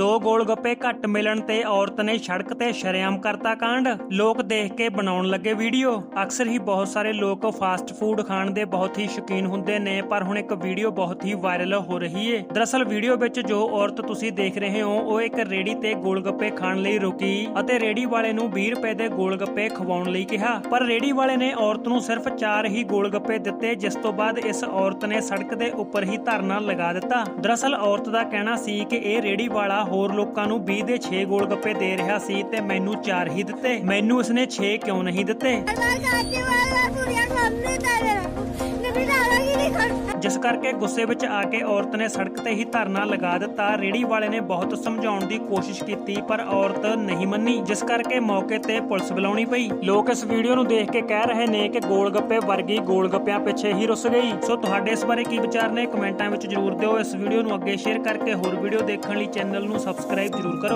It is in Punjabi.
ਦੋ ਗੋਲ ਗੱਪੇ ਘੱਟ ਮਿਲਣ ਤੇ ਔਰਤ ਨੇ ਸੜਕ ਤੇ ਸ਼ਰੇਆਮ ਕਰਤਾ ਕਾਂਡ। ਲੋਕ ਦੇਖ ਕੇ ਬਣਾਉਣ ਲੱਗੇ ਵੀਡੀਓ। ਅਕਸਰ ਹੀ ਬਹੁਤ ਸਾਰੇ ਲੋਕ ਫਾਸਟ ਫੂਡ ਖਾਣ ਦੇ ਬਹੁਤ ਹੀ ਸ਼ੌਕੀਨ ਹੁੰਦੇ ਨੇ, ਪਰ ਹੁਣ ਇੱਕ ਵੀਡੀਓ ਬਹੁਤ ਹੀ ਵਾਇਰਲ ਹੋ ਰਹੀ ਏ। ਦਰਅਸਲ ਵੀਡੀਓ ਵਿੱਚ ਜੋ ਔਰਤ ਤੁਸੀਂ ਦੇਖ ਰਹੇ ਹੋ, ਉਹ ਇੱਕ ਰੇੜੀ ਤੇ ਗੋਲ ਗੱਪੇ ਖਾਣ ਲਈ ਰੁਕੀ ਅਤੇ ਰੇੜੀ ਵਾਲੇ ਨੂੰ 20 ਰੁਪਏ ਦੇ ਗੋਲ ਗੱਪੇ ਖਵਾਉਣ ਲਈ ਕਿਹਾ। ਪਰ ਰੇੜੀ ਵਾਲੇ ਨੇ ਔਰਤ ਨੂੰ ਸਿਰਫ 4 ਹੀ ਗੋਲ ਗੱਪੇ ਦਿੱਤੇ, ਜਿਸ ਤੋਂ ਬਾਅਦ ਇਸ ਔਰਤ ਨੇ ਸੜਕ ਦੇ ਉੱਪਰ ਹੀ ਧਰਨਾ ਲਗਾ ਦਿੱਤਾ। ਦਰਅਸਲ ਔਰਤ ਦਾ ਕਹਿਣਾ ਸੀ ਕਿ ਇਹ ਰੇੜੀ ਵਾਲਾ ਹੋਰ ਲੋਕਾਂ ਨੂੰ 20 ਦੇ 6 ਗੋਲ ਗੱਪੇ ਦੇ ਰਿਹਾ ਸੀ ਤੇ ਮੈਨੂੰ 4 ਹੀ ਦਿੱਤੇ। ਮੈਨੂੰ ਉਸਨੇ 6 ਕਿਉਂ ਨਹੀਂ ਦਿੱਤੇ? ਮੈਂ ਕਾਜੀ ਵਾਲਾ ਸਾਹਮਣੇ ਤਾਂ ਜਿਸ ਕਰਕੇ ਗੁੱਸੇ ਵਿੱਚ ਆ ਕੇ ਔਰਤ ਨੇ ਸੜਕ ਤੇ ਹੀ ਧਰਨਾ ਲਗਾ ਦਿੱਤਾ। ਰੇੜੀ ਵਾਲੇ ਨੇ ਬਹੁਤ ਸਮਝਾਉਣ ਦੀ ਕੋਸ਼ਿਸ਼ ਕੀਤੀ, ਪਰ ਔਰਤ ਨਹੀਂ ਮੰਨੀ, ਜਿਸ ਕਰਕੇ ਮੌਕੇ ਤੇ ਪੁਲਿਸ ਬੁਲਾਉਣੀ ਪਈ। ਲੋਕ ਇਸ ਵੀਡੀਓ ਨੂੰ ਦੇਖ ਕੇ ਕਹਿ ਰਹੇ ਨੇ ਕਿ ਗੋਲ ਗੱਪੇ ਵਰਗੀ ਗੋਲ ਗੱਪਿਆਂ ਪਿੱਛੇ ਹੀ ਰੁੱਸ ਗਈ। ਸੋ ਤੁਹਾਡੇ ਇਸ ਬਾਰੇ ਕੀ ਵਿਚਾਰ ਨੇ? ਕਮੈਂਟਾਂ ਵਿੱਚ ਜਰੂਰ ਦਿਓ। ਇਸ ਵੀਡੀਓ ਨੂੰ ਅੱਗੇ ਸ਼ੇਅਰ ਕਰਕੇ ਹੋਰ ਵੀਡੀਓ ਦੇਖਣ ਲਈ ਚੈਨਲ ਨੂੰ ਸਬਸਕ੍ਰਾਈਬ ਜਰੂਰ ਕਰੋ।